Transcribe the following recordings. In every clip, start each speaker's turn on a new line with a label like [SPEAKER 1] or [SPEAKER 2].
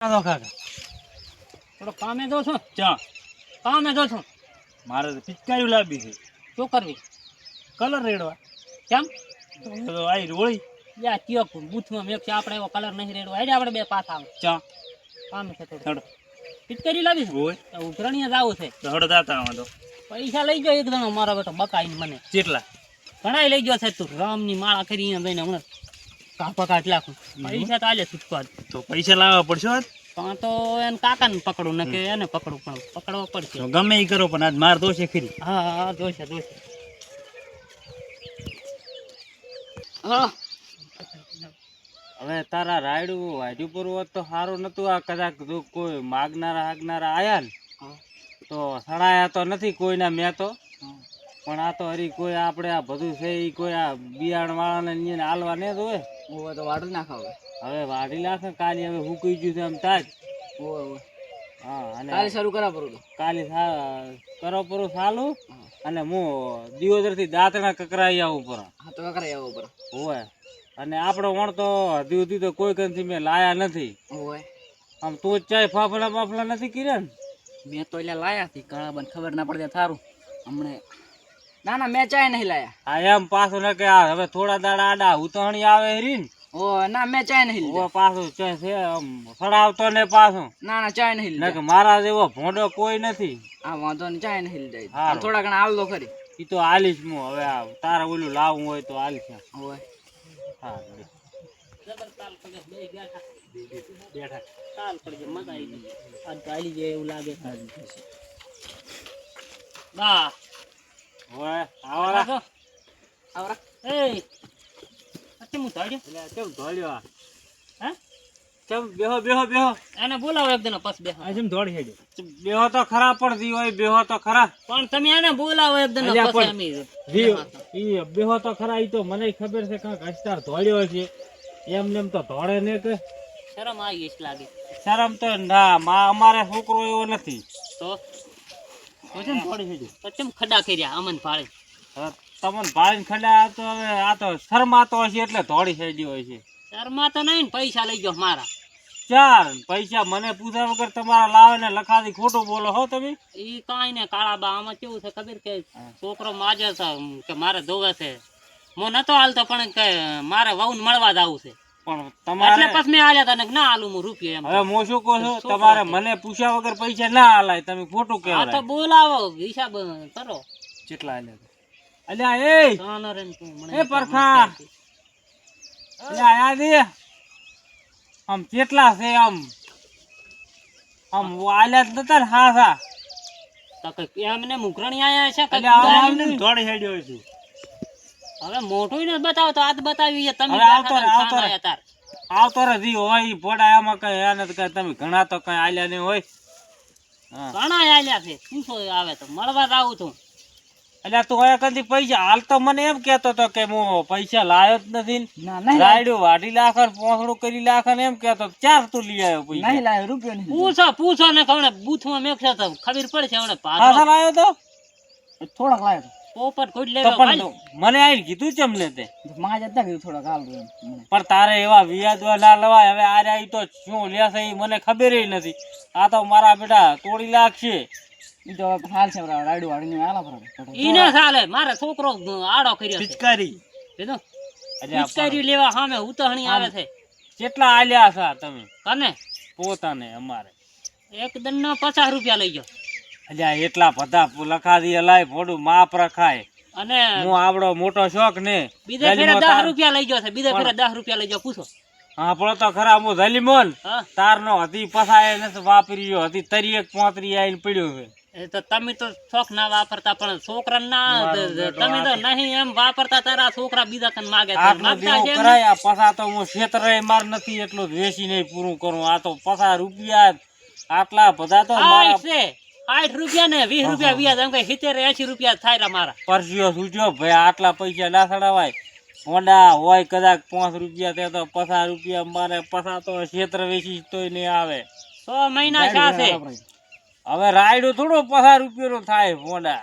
[SPEAKER 1] કાકા કાકા.
[SPEAKER 2] થોડો કામે જો છો?
[SPEAKER 1] ચા.
[SPEAKER 2] કામે જો છો?
[SPEAKER 1] મારે તો પિચકારી લાવી છે.
[SPEAKER 2] શું કરવી?
[SPEAKER 1] કલર રેડવા.
[SPEAKER 2] કેમ?
[SPEAKER 1] તો રોળી.
[SPEAKER 2] યા કયો બૂથમાં મેં આપણે એવો કલર નહીં રેડવા. હેડે આપણે બે પાછા આવે.
[SPEAKER 1] ચા.
[SPEAKER 2] કામે છે થોડું. પિચકારી લાવી છે?
[SPEAKER 1] હોય.
[SPEAKER 2] ઉઘરણીએ જાવું છે.
[SPEAKER 1] હડો દાતા આમાં તો.
[SPEAKER 2] પૈસા લઈ ગયો એક જણો મારો બેટો બકાઈને મને.
[SPEAKER 1] કેટલા?
[SPEAKER 2] ઘણા લઈ ગયો છે તું. રામની માળા કરી અહીંયા જઈને હમણાં. કાપા કાઢ લાખું પૈસા તો આલે છૂટકો
[SPEAKER 1] તો પૈસા લાવવા પડશે?
[SPEAKER 2] પણ તો એને કાકાને પકડું ને કે એને પકડું પણ પકડવા પડશે.
[SPEAKER 1] ગમે એ કરો પણ આજ માર દોષે ખરી
[SPEAKER 2] હા હા હા.
[SPEAKER 3] હવે તારા રાયડું વાઢ્યું પર હોત તો સારું નતું આ કદાચ જો કોઈ માગનારા હાગનારા આયા ને તો સડાયા તો નથી કોઈના મેં તો. પણ આ તો હરી કોઈ આપણે આ બધું છે એ કોઈ આ બિયાણ વાળાને હાલવા ને જ હોય
[SPEAKER 2] ઓવે તો વાડી ના હવે.
[SPEAKER 3] હવે વાડી નાખે કાલે હવે હુકાઈ ગયું છે આમ તાજ.
[SPEAKER 2] ઓવે ઓવે.
[SPEAKER 3] હા અને
[SPEAKER 2] કાલે શરૂ કરા પરો
[SPEAKER 3] કાલે કરો પરો સાલું અને હું દિવસથી દાંતણા કકરાઈ આવું પર.
[SPEAKER 2] હા તો કકરાઈ આવું પર.
[SPEAKER 3] ઓવે. અને આપણો વણ તો હજી સુધી તો કોઈ કંથી મેં લાયા નથી.
[SPEAKER 2] ઓવે.
[SPEAKER 3] આમ તો ચાય ફાફડા બાફડા નથી કર્યા ને?
[SPEAKER 2] મેં તો એટલે લાયા હતી ઘણા બન ખબર ના પડે થારું. હમણે ના ના મેં ચાય નહીં લાયા.
[SPEAKER 3] આ એમ પાછું ને કે આ હવે થોડા દાડા આડા ઉતરણી આવે હરી
[SPEAKER 2] ઓ ના મેં ચાય નહીં
[SPEAKER 3] ઓ પાછું છે છે આમ સડાવતો ને પાછું.
[SPEAKER 2] ના ના ચાય નહીં
[SPEAKER 3] ને કે મારા જેવો ભોંડો કોઈ નથી.
[SPEAKER 2] હા વાંધો નહીં ચાય નહીં લીધા.
[SPEAKER 3] હારું.
[SPEAKER 2] થોડા ઘણા આવલો ખરી.
[SPEAKER 3] ઈ તો આલીશ હું હવે આ તારે ઓલું લાવવું હોય તો એમ.
[SPEAKER 2] ઓવે
[SPEAKER 3] હા.
[SPEAKER 2] બેઠા કાલ પડી મજા આવી ગઈ આજ તો આલી જાય એવું લાગે બા
[SPEAKER 3] હવે આવરા
[SPEAKER 2] આવરા આવરા એ અચ્છા હું ધોડ્યો
[SPEAKER 3] એટલે કેમ ધોળ્યો આ?
[SPEAKER 2] હે?
[SPEAKER 3] કેમ બેહો બેહો બેહો.
[SPEAKER 2] એને બોલાવો એક દિનો પસ બેહો.
[SPEAKER 1] આ જેમ દોડી હેડે.
[SPEAKER 3] બેહો તો ખરા પડતી હોય બેહો તો ખરા.
[SPEAKER 2] પણ તમે એને બોલાવો એક દિનો
[SPEAKER 3] પણ-
[SPEAKER 2] અમે
[SPEAKER 3] ઈ બેહો તો ખરા ઈ તો મને ખબર છે કાંઈક હસ્તાર ધોળ્યો છે. એમ નેમ તો ધોળે ને કે.
[SPEAKER 2] શરમ આવી છે લાગે.
[SPEAKER 3] શરમ તો ના માં અમારે છોકરો એવો નથી.
[SPEAKER 2] તો?
[SPEAKER 1] જેમ દોડી હેડે.
[SPEAKER 2] તો કેમ ખડા કર્યા અમન ભાળે?
[SPEAKER 3] તમન ભાળીને ખડા તો હવે આ તો શરમાતો હશે એટલે ધોળી થઈ હોય છે
[SPEAKER 2] શરમા તો નહીં ને પૈસા લઈ ગયો મારા.
[SPEAKER 3] ચાર પૈસા મને પૂછ્યા વગર તમારા લાવે ને લખાથી ખોટું બોલો હો તમે.
[SPEAKER 2] ઈ કાંઈ ને કાળા બા આમાં કેવું છે ખબર કે છોકરો માજે છે કે મારે ધોવે છે. મો નતો હાલતો પણ કે મારે વહુ મળવા જ આવું છે.
[SPEAKER 3] પણ
[SPEAKER 2] એટલે પછી મેં આલ્યા તને ના આલું હું રૂપિયો એમ.
[SPEAKER 3] હવે હું શું કહું છું? તમારે મને પૂછ્યા વગર પૈસા ના આલાય તમે ખોટું
[SPEAKER 2] આ તો બોલાવો હિસાબ કરો.
[SPEAKER 1] કેટલા આલ્યા
[SPEAKER 3] અલ્યા એ! એ પરખા. અલ્યા આયા દે! આમ કેટલા છે આમ? આમ આલ્યા જ નતા ને હા હા
[SPEAKER 2] એમને મુકરણી આયા છે કઈ
[SPEAKER 3] અલ્યા આમ
[SPEAKER 1] દોડી હેડ્યો છે.
[SPEAKER 2] હવે મોટું ને બતાવો તો આજ બતાવી છે. તમે
[SPEAKER 3] આવતો રે, આવતો. આવતો રહી હોય એમાં કઈ એને તો કઈ તમે ઘણા તો કઈ આલ્યા નહીં હોય.
[SPEAKER 2] ઘણા આલ્યા છે. પૂછો આવે તો? મળવા જ આવું છું.
[SPEAKER 3] એટલે તું હવે કદી પૈસા હાલ તો મને એમ કેતો તો કે હું પૈસા લાયો જ નથી
[SPEAKER 2] ના.
[SPEAKER 3] રાયડું વાઢી લાખ પોસડું કરી લાખ એમ કેતો ચાર તું લઈ આવ્યો પૈસા.
[SPEAKER 2] લાયો રૂપિયો નહીં પૂછો પૂછો ને કવણે બૂથમાં મેકશો તો ખબર પડશે હમણે
[SPEAKER 3] પાછા
[SPEAKER 2] પાછો
[SPEAKER 3] લાયો તો?
[SPEAKER 2] થોડાક લાયો પોપટ કોઈ લેવા
[SPEAKER 3] પણ મને આઈને કીધું છે અમને તે.
[SPEAKER 2] માં જતા કીધું થોડાક કાલ
[SPEAKER 3] પણ તારે એવા વિયાદવા ના લવાય. હવે આરે ઈ તો શું લેશે એ મને ખબર નથી. આ તો મારા બેટા તોડી લાગશે
[SPEAKER 2] ઈ તો હાલ છે રાડુ ને આલા પર ના ચાલે મારે છોકરો આડો કર્યો
[SPEAKER 1] પિચકારી.
[SPEAKER 2] કીધું?
[SPEAKER 3] અલ્યા
[SPEAKER 2] પિચકારી લેવા સામે ઉતહણી આવે છે.
[SPEAKER 3] કેટલા આલ્યા છે તમે?
[SPEAKER 2] કને?
[SPEAKER 3] પોતાને અમારે.
[SPEAKER 2] એક દંડનો પચાસ રૂપિયા લઈ ગયો.
[SPEAKER 3] અલ્યા એટલા બધા લખા દી લાય ભોડું માપ રખાય.
[SPEAKER 2] અને
[SPEAKER 3] હું આવડો મોટો શોખ ને
[SPEAKER 2] બીજા ફેરા દસ રૂપિયા લઈ ગયો બીજા ફેરા દસ રૂપિયા લઈ જાવ પૂછો.
[SPEAKER 3] હા પણ તો ખરા હું ધલીમોન
[SPEAKER 2] તાર
[SPEAKER 3] નો હતી પસાય નથી ગયો હતી તરી એક પોતરી આવીને પડ્યો છે.
[SPEAKER 2] એ તો તમે તો શોખ ના વાપરતા પણ છોકરા ના તમે તો નહીં એમ વાપરતા તારા છોકરા બીજા કન માગે?
[SPEAKER 3] કરાય પસા તો હું ક્ષેત્ર માર નથી એટલું વેચી નહીં પૂરું કરું. આ તો પસા રૂપિયા આટલા બધા તો મારા
[SPEAKER 2] છે. આઠ રૂપિયા ને વીસ રૂપિયા વ્યાજ એમ કઈ સિત્તેર એસી રૂપિયા થાય મારા.
[SPEAKER 3] પરસ્યો સૂજો. ભાઈ આટલા પૈસા ના સડાવાય. હોંડા હોય કદાચ પાંચ રૂપિયા તે તો પચાસ રૂપિયા મારે પસા તો ક્ષેત્ર વેચી તોય નહીં આવે.
[SPEAKER 2] સો મહિના સાથે
[SPEAKER 3] હવે રાયડો થોડો પચાસ રૂપિયાનો થાય હોંડા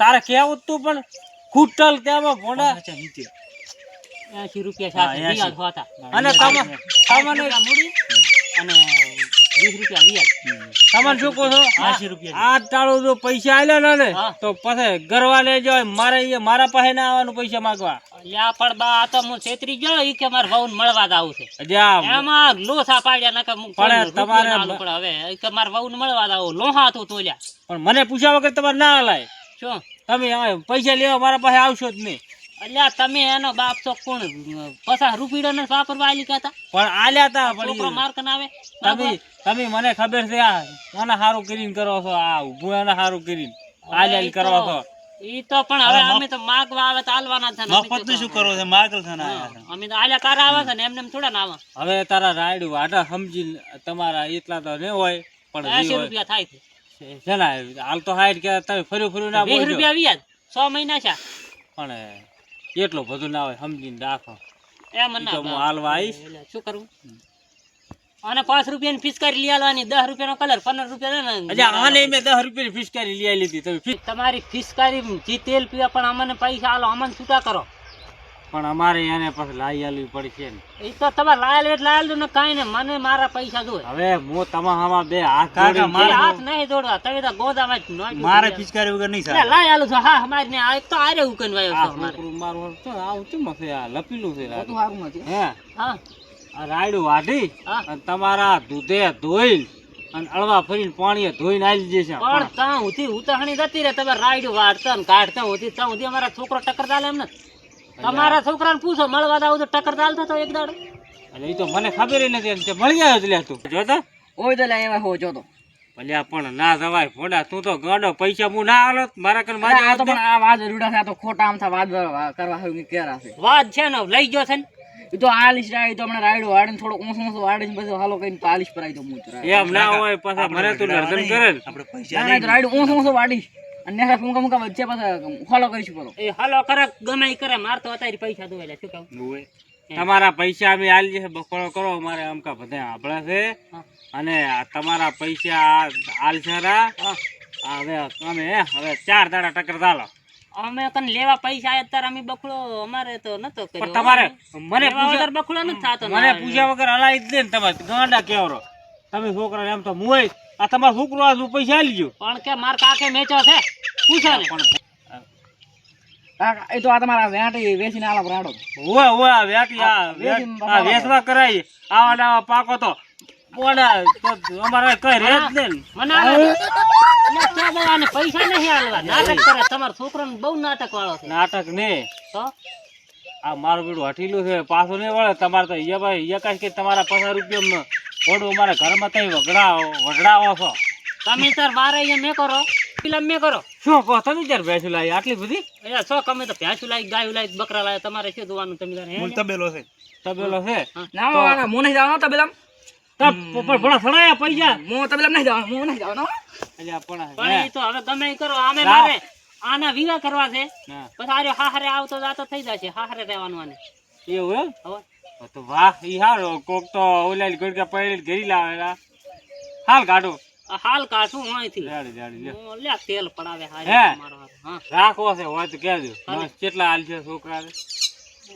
[SPEAKER 3] તારે કેવું તું પણ ખૂટલ તેમાં હોંડા
[SPEAKER 2] એસી રૂપિયા શા છે
[SPEAKER 1] હા, 80.
[SPEAKER 2] વ્યાજ હોતા.
[SPEAKER 3] અને તમે તમને
[SPEAKER 2] મૂડી અને વ્યાજ.
[SPEAKER 3] તમને શું કહો છો?
[SPEAKER 1] આશી રૂપિયા
[SPEAKER 3] આ તાળું જો પૈસા આલ્યા ને તો પછી ગરવા લેજો મારે મારા પાસે ના આવવાનું પૈસા માંગવા.
[SPEAKER 2] લ્યા પણ બા આ તો હું છેતરી ગયો ઈ કે મારે વહુને મળવા જ આવું છે. એમાં લોસા પાડ્યા નકર
[SPEAKER 3] પણ તમારે
[SPEAKER 2] રૂપિયો હવે કે મારે મળવા જ આવું લોહા તું તોલ્યા
[SPEAKER 3] પણ મને પૂછ્યા વગર તમારે ના હલાય.
[SPEAKER 2] શું?
[SPEAKER 3] તમે પૈસા લેવા મારા પાસે આવશો જ નહીં.
[SPEAKER 2] અલ્યા તમે એનો બાપ તો કોણ? પચાસ રૂપિયા ને વાપરવા આલી કહેતા?
[SPEAKER 3] પણ આલ્યા તા
[SPEAKER 2] છોકરો
[SPEAKER 3] પણ
[SPEAKER 2] માર્ક ના આવે?
[SPEAKER 3] તમે તમે મને ખબર છે આ આને સારું કરીને કરો છો? આ ઊભું એને સારું કરીને. આલ્યા કરો છો.
[SPEAKER 2] ઈ તો પણ હવે અમે તો માગવા આવે તો આલવાના છે મફતનું
[SPEAKER 1] શું કરો છે? માગલ છે ને.
[SPEAKER 2] અમે તો આલ્યા કાર આવે છે ને એમને એમ થોડા ના આવે.
[SPEAKER 3] હવે તારા રાયડું વાટા સમજી તમારા એટલા તો ને હોય પણ જે
[SPEAKER 2] એસી
[SPEAKER 3] હોય.
[SPEAKER 2] રૂપિયા થાય છે.
[SPEAKER 3] છે- ના હાલ તો હાઈટ કે તમે ફર્યું ફર્યું ના
[SPEAKER 2] વીસ
[SPEAKER 3] બોલજો.
[SPEAKER 2] રૂપિયા વ્યાજ 6 મહિના છે.
[SPEAKER 3] પણ એટલું બધું ના હોય સમજીને રાખો.
[SPEAKER 2] એમ
[SPEAKER 3] ઈ
[SPEAKER 2] ના
[SPEAKER 3] તો હું હાલવા આવીશ.
[SPEAKER 2] શું કરવું અને પાંચ રૂપિયાની ફિસકારી લઈ આવવાની દસ રૂપિયાનો કલર પંદર રૂપિયા ને
[SPEAKER 3] આને મેં દસ રૂપિયાની ફિસકારી લઈ લીધી તમે
[SPEAKER 2] તમારી ફિસકારી જે તેલ પીવા પણ અમને પૈસા આલો અમને છૂટા કરો.
[SPEAKER 3] પણ અમારે એને પછી લાઈ આલવી પડશે ને.
[SPEAKER 2] એ તો તમે લાયેલ એટલે લાયેલ ને કાંઈ ને મને મારા પૈસા જોઈએ
[SPEAKER 3] હવે હું તમારામાં બે હાથ
[SPEAKER 1] મારે
[SPEAKER 2] હાથ નહીં દોડવા તમે તો ગોદામાં
[SPEAKER 1] મારે
[SPEAKER 2] છે.
[SPEAKER 1] પિચકારી વગર નહીં
[SPEAKER 2] સાહેબ
[SPEAKER 1] લાઈ
[SPEAKER 2] લાય આલું છું. હા અમારે ને આ એક તો આરે ઉકન વાયો છે
[SPEAKER 3] મારું મારું તો આવું ચમ હશે? આ લપેલું છે.
[SPEAKER 2] બધું હારું નથી.
[SPEAKER 3] હે?
[SPEAKER 2] હા.
[SPEAKER 3] આ રાયડું વાઢી
[SPEAKER 2] હા.
[SPEAKER 3] અને તમારા દૂધે ધોઈ અને અળવા ફરીને પાણીએ ધોઈને આવી જશે
[SPEAKER 2] પણ ત્યાં સુધી ઉતાહણી જતી રહે. તમે રાઈડ વાડતા ને કાઢતા હોતી ત્યાં સુધી અમારા છોકરો ટક્કર ચાલે એમ નથી તમારા છોકરાને પૂછો મળવા આવું તો ટક્કર ચાલતો હતો એક દાડો.
[SPEAKER 3] એટલે એ તો મને ખબર નથી તે મળી આવ્યો એટલે તું. જોતો
[SPEAKER 2] ઓય તો લે એવા હો જોતો
[SPEAKER 3] ભલ્યા પણ ના જવાય ફોડા તું તો ગાડો પૈસા હું ના આલો મારા કન માજે આ તો પણ
[SPEAKER 4] આ વાજ રૂડા છે આ તો ખોટા આમ થા વાજ કરવા હવે કેરા છે.
[SPEAKER 2] વાત છે ને લઈ ગયો છે ને.
[SPEAKER 4] એ તો આલીશ રાય તો હમણાં રાયડો વાડીને થોડો ઊંસો ઊંસો વાડીને પછી હાલો કઈને પાલિશ પરાઈ તો મૂત
[SPEAKER 3] એમ ના હોય પાછા મને તું નર્દન કરે
[SPEAKER 1] આપણે પૈસા
[SPEAKER 4] રાયડો ઊંસો ઊંસો વાડીશ. અને ફૂંકા ફૂંકા વચ્ચે પાછા ફોલો કરીશ પરો
[SPEAKER 2] એ હાલો કરે ગમે કરે માર તો અત્યારે પૈસા દો એટલે શું કહું?
[SPEAKER 3] તમારા પૈસા અમે આલી જશે બકોડો કરો અમારે અમકા બધા આપણા છે. અને તમારા પૈસા આ આલસરા હવે અમે હવે ચાર દાડા ટકર ચાલો.
[SPEAKER 2] અમે કન લેવા પૈસા આયા ત્યારે અમે બકડો અમારે તો નતો કર્યો.
[SPEAKER 3] પણ તમારે મને પૂછ્યા
[SPEAKER 2] વગર બખડો નથી થાતો ને.
[SPEAKER 3] મને પૂછ્યા વગર હલાવી જ દે ને તમે ગાંડા કેવરો. તમે છોકરા એમ તો મુય આ તમારો છોકરો આ પૈસા લીજો
[SPEAKER 2] પણ કે માર કાકે મેચો છે? પૂછો ને?
[SPEAKER 4] એ તો આ તમારા વેટી વેચીને આલા રાડો
[SPEAKER 3] હોય હોય આ વેટી આ આ વેચવા કરાય. આવા ડાવા પાકો તો. પોડા તો અમારે કઈ રહે જ નહીં.
[SPEAKER 2] મને પૈસા નહીં આલવા. નાટક કરે. તમારો છોકરાને બહુ નાટક વાળો છે.
[SPEAKER 3] નાટક ને
[SPEAKER 2] તો?
[SPEAKER 3] આ મારું બેડું હઠીલું છે. પાછું નહીં વળે. તમારે તો અહીંયા ભાઈ અહીંયા કાંઈ કે તમારા પચાસ રૂપિયા ઓડું અમારા ઘરમાં તમે વગડાવો વગડાવો છો.
[SPEAKER 2] તમે તાર બારે અહીંયા મેં કરો. પેલા મેં કરો.
[SPEAKER 3] શું કહો તમે ત્યારે ભેંસું લાવી? આટલી બધી?
[SPEAKER 2] એટલે શું તમે તો ભેંસું લાવી ગાયું લાવી બકરા લાવી તમારે શું જોવાનું તમે તારે
[SPEAKER 1] તબેલો છે.
[SPEAKER 3] તબેલો છે?
[SPEAKER 4] ના ના જવાનો
[SPEAKER 3] તબેલા પણ ભણા સડાયા પૈસા?
[SPEAKER 4] મો તબેલામ નહીં જવાનો મો નહીં જવાનો.
[SPEAKER 3] અલ્યા પણ
[SPEAKER 2] પણ
[SPEAKER 3] હે.
[SPEAKER 2] એ તો હવે ગમે કરો આમે મારે આના વિવાહ કરવા છે. પછી આર્યો હાહરે આવતો જાતો થઈ જશે હાહરે રહેવાનું આને.
[SPEAKER 3] એવું એમ?
[SPEAKER 2] હવે.
[SPEAKER 3] તો વાહ ઈ હારો કોક તો ઓલાલી ગોડકા પડી ઘરી લાવેલા. હાલ કાઢો
[SPEAKER 2] આ હાલ કાઢું અહીંથી.
[SPEAKER 3] જાડી જાડી
[SPEAKER 2] લે તેલ પડાવે હારે
[SPEAKER 3] હે?
[SPEAKER 2] હા.
[SPEAKER 3] રાખો છે હોય તો કહેજો. કેટલા હાલ છે છોકરા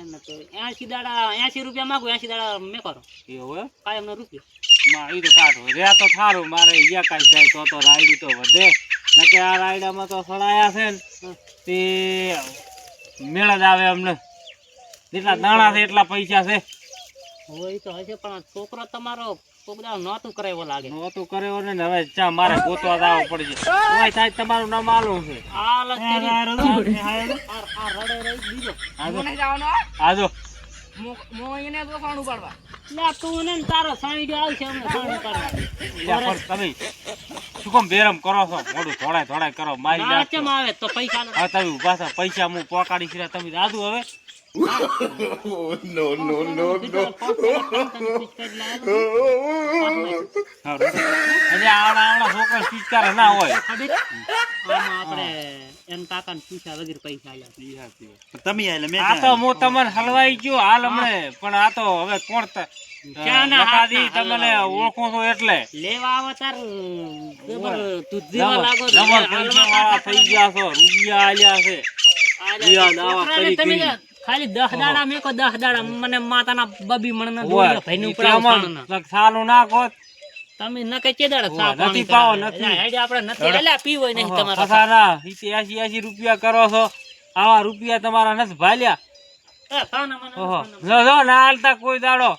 [SPEAKER 2] એને તો એસી દાડા એસી રૂપિયા માંગુ એસી દાડા મેં કરો.
[SPEAKER 3] એ એમ
[SPEAKER 2] કાયમ નો રૂપિયો.
[SPEAKER 3] માં ઈ તો કાઢો. રે તો સારું મારે અહીંયા કાંઈ જાય તો તો રાયડું તો વધે. નકે આ રાયડામાં તો સડાયા છે ને તે મેળ જ આવે અમને. જેટલા દાણા છે એટલા પૈસા છે.
[SPEAKER 2] હોય તો હશે પણ છોકરો તમારો છોકરા નહોતું કરે એવો લાગે.
[SPEAKER 3] નહોતું કર્યો ને ને હવે ચા મારે ગોતવા જવું પડશે. સાહેબ તમારું નામ આલું છે.
[SPEAKER 2] આ રડે રહી
[SPEAKER 4] મો
[SPEAKER 3] આજો
[SPEAKER 4] મો એને તો
[SPEAKER 2] ને તારો સાઈડ આવશે અમને સાઈડ.
[SPEAKER 3] તમે શું કેમ બેરમ કરો છો? મોડું થોડાય થોડાય કરો મારી
[SPEAKER 2] ના કેમ આવે? તો પૈસા નો
[SPEAKER 3] હવે તમે ઊભા થા પૈસા હું પોકાડી છે તમે દાદુ હવે? એટલે આવડા આવડા છોકરા સ્વીકાર ના હોય
[SPEAKER 2] આમાં આપણે એન કાકાને પૂછ્યા વગર પૈસા આલ્યા
[SPEAKER 1] તમે આયા મેં
[SPEAKER 3] આ તો હું તમને હલવાઈ ગયો હાલ હમણે પણ આ તો હવે કોણ તમને ઓળખો છો એટલે
[SPEAKER 2] લેવા આવે તાર લાગો
[SPEAKER 3] થઈ ગયા છો રૂપિયા આલ્યા છે
[SPEAKER 2] ખાલી દસ દાડા મેકો દસ દાડા મને માતાના બબી મણ
[SPEAKER 3] ના
[SPEAKER 2] દોડ્યો ભાઈને
[SPEAKER 3] ઈ
[SPEAKER 2] ઉપરાવ
[SPEAKER 3] તેમાં
[SPEAKER 2] સાણના.
[SPEAKER 3] લગ સાલું ના કો
[SPEAKER 2] તમે ન કે
[SPEAKER 3] ઓહો,
[SPEAKER 2] ચા
[SPEAKER 3] નથી પાવો, નથી.
[SPEAKER 2] હેડે આપણે નથી. અલ્યા પીવો નહીં તમારા
[SPEAKER 3] સારા ઈતે એસી એસી રૂપિયા કરો છો. આવા રૂપિયા તમારા નથી ભાલ્યા. ઓહો જો જો ના હાલતા કોઈ દાડો.